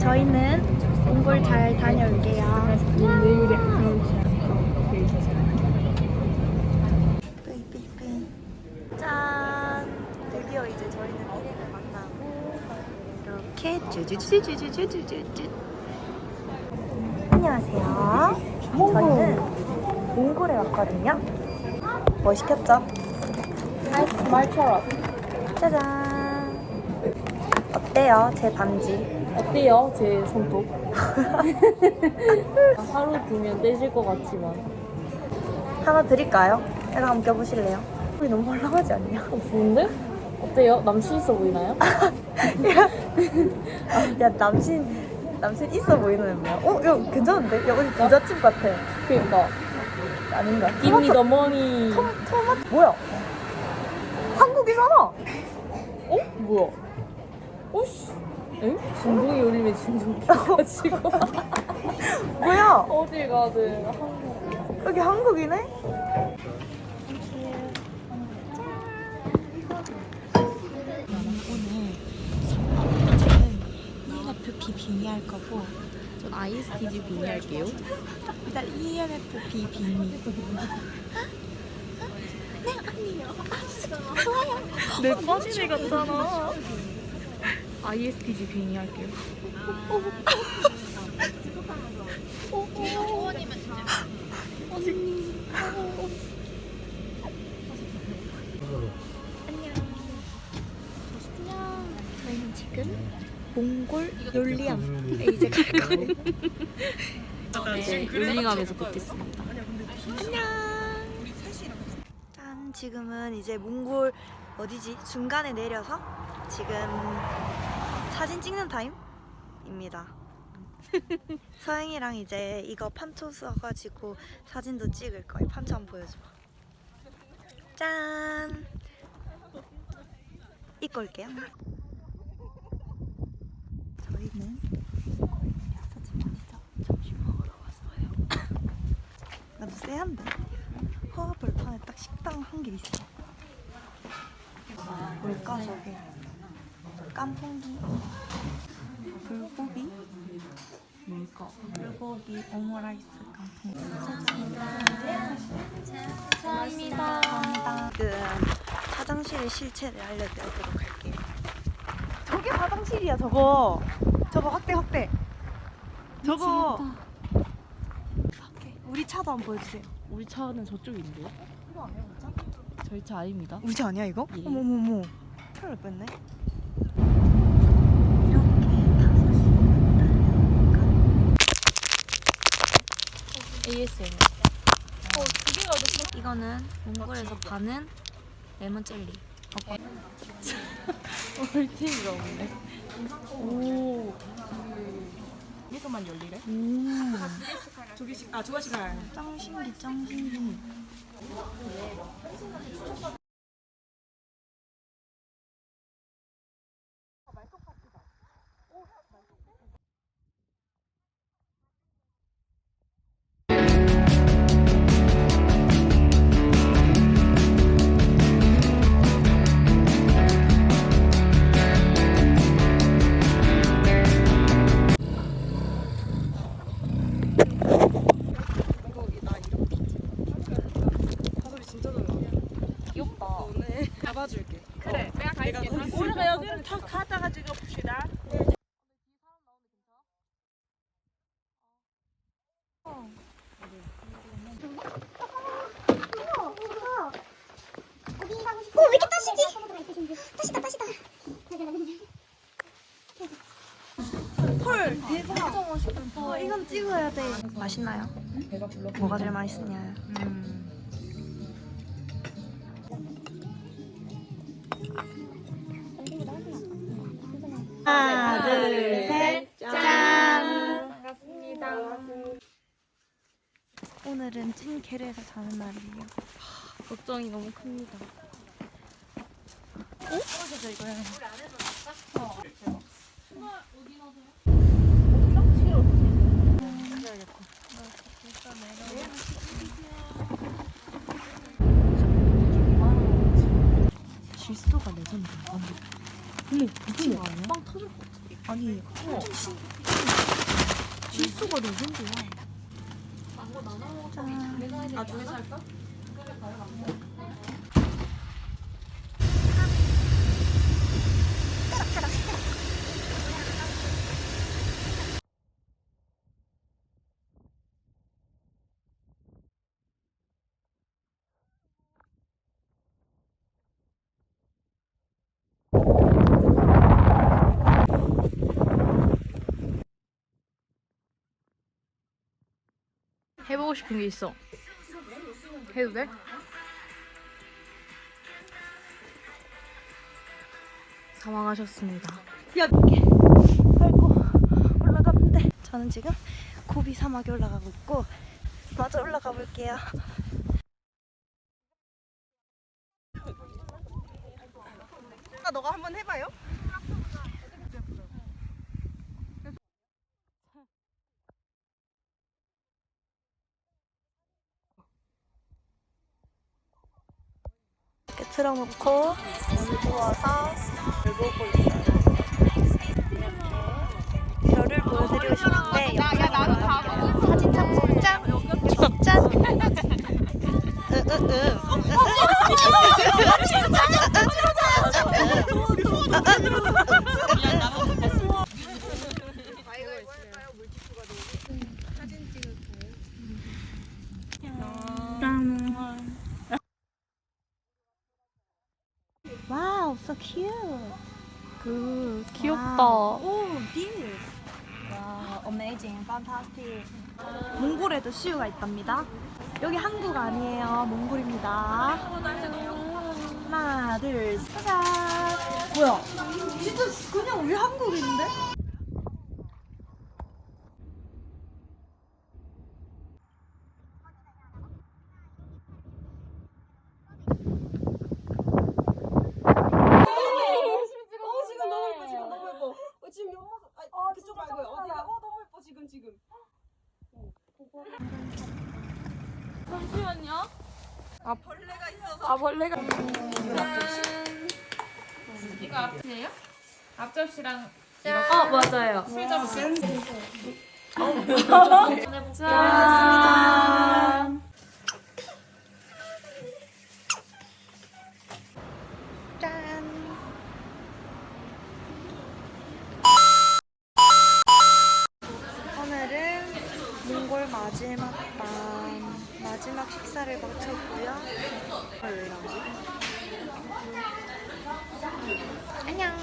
저희는 몽골 잘 다녀올게요. 안녕하세요. 저희는 몽골에 왔거든요. 뭐 시켰죠? 아이스 말초록. 짜잔. 어때요? 제 반지. 어때요? 제 손톱? 하루 두면 떼질 것 같지만 하나 드릴까요? 이거 한번 껴보실래요? 우리 너무 벌렁하지 않냐? 어, 좋은데? 어때요? 남친 있어 보이나요? 야 남친 남친 있어 보이는 뭐야? 어? 이거 괜찮은데? 야 우리 부잣집 같아. 그니까 아닌가? The money 토, 토마토 뭐야? 한국이잖아. 어? 뭐야? 오씨 엥? 진동이 울리면 진동이 가지고 뭐야? 어딜 가든 한국 여기 한국이네? 오늘 저는 ENFP 빙의할 거고 전 ISTG 빙의할게요 일단 ENFP 빙의 내 빠지지 같잖아 ISTG 빙의할게요 저희는 지금 몽골 욜리암에 이제 갈 거예요. 네, 율링하면서 뵙겠습니다 짠 지금은 이제 몽골 어디지? 중간에 내려서 지금 사진 찍는 타임입니다. 서영이랑 이제 이거 판초 써가지고 사진도 찍을 거예요. 판초 한번 보여줘. 짠. 입고 올게요. 저희는 점심 먹으러 왔어요. 나도 쎄한데. 허벌판에 딱 식당 한 개 있어. 뭘까 저게? 깐풍기, 불고기, 뭘까? 불고기 오므라이스 깐풍기. 감사합니다 감사합니다. 그 화장실의 실체를 알려드리도록 할게요. 저게 화장실이야 저거. 저거 확대 확대. 저거. 우리 차도 한번 보여주세요. 우리 차는 저쪽인데요? 저희 차 아닙니다 우리 차 아니야 이거? 예. 어머머머. 큰일 날 뻔했네. 이렇게 다섯 시 ASMR 이거는 몽골에서 파는 레몬 젤리. 꿀팁이가 없네 오 미소만 열리래? 음. 두 개씩 아 두 개씩 알. 짱 신기 짱 신기. 오늘 잡아줄게. 그래. 내가 갈게. 우리가 여기를 탁 가다가 지금 봅시다. 오, 왜 이렇게 따시지? 따시다, 따시다. 헐 대박. 어, 이건 찍어야 돼. 맛있나요? 뭐가 제일 맛있냐? 하나, 둘, 셋, 짠. 반갑습니다. 오늘은 찐 게르에서 자는 날이에요. 걱정이 너무 큽니다 질소가 레전드야. 어머 미친 거 아니야? 빵 터질 것 같아. 아니 실수가 내 정도야. 망고 나눠 먹자. 아, 중에서 할까? 싶은 게 있어. 해도 돼? 사망하셨습니다. 이렇게 밟고 올라가는데 저는 지금 고비 사막에 올라가고 있고 마저 올라가 볼게요. 아, 너가 한번 해봐요. 틀어놓고 여기 누워서 별 보고 있어요. 이렇게 별을 보여드리고 싶은데 영상으로 사진 참고 짠! 여기 짠! 으으으 와우, so cute. 그 오, this. 와, amazing, fantastic. 몽골에도 시우가 있답니다. 여기 한국 아니에요, 몽골입니다. 하나, 둘, 셋. 뭐야? 진짜 그냥 우리 한국인데? 어 지금 너무 예뻐 지금 너무 예뻐. 어, 지금 옆모습 아, 그쪽 말고요. 어디야? 어 너무 지금 지금. 아 벌레가 이거 앞이에요? 앞접시랑 어 맞아요. 술접시. 짠. 몽골 마지막 밤 마지막 식사를 마쳤고요. 왜 이러지? 안녕.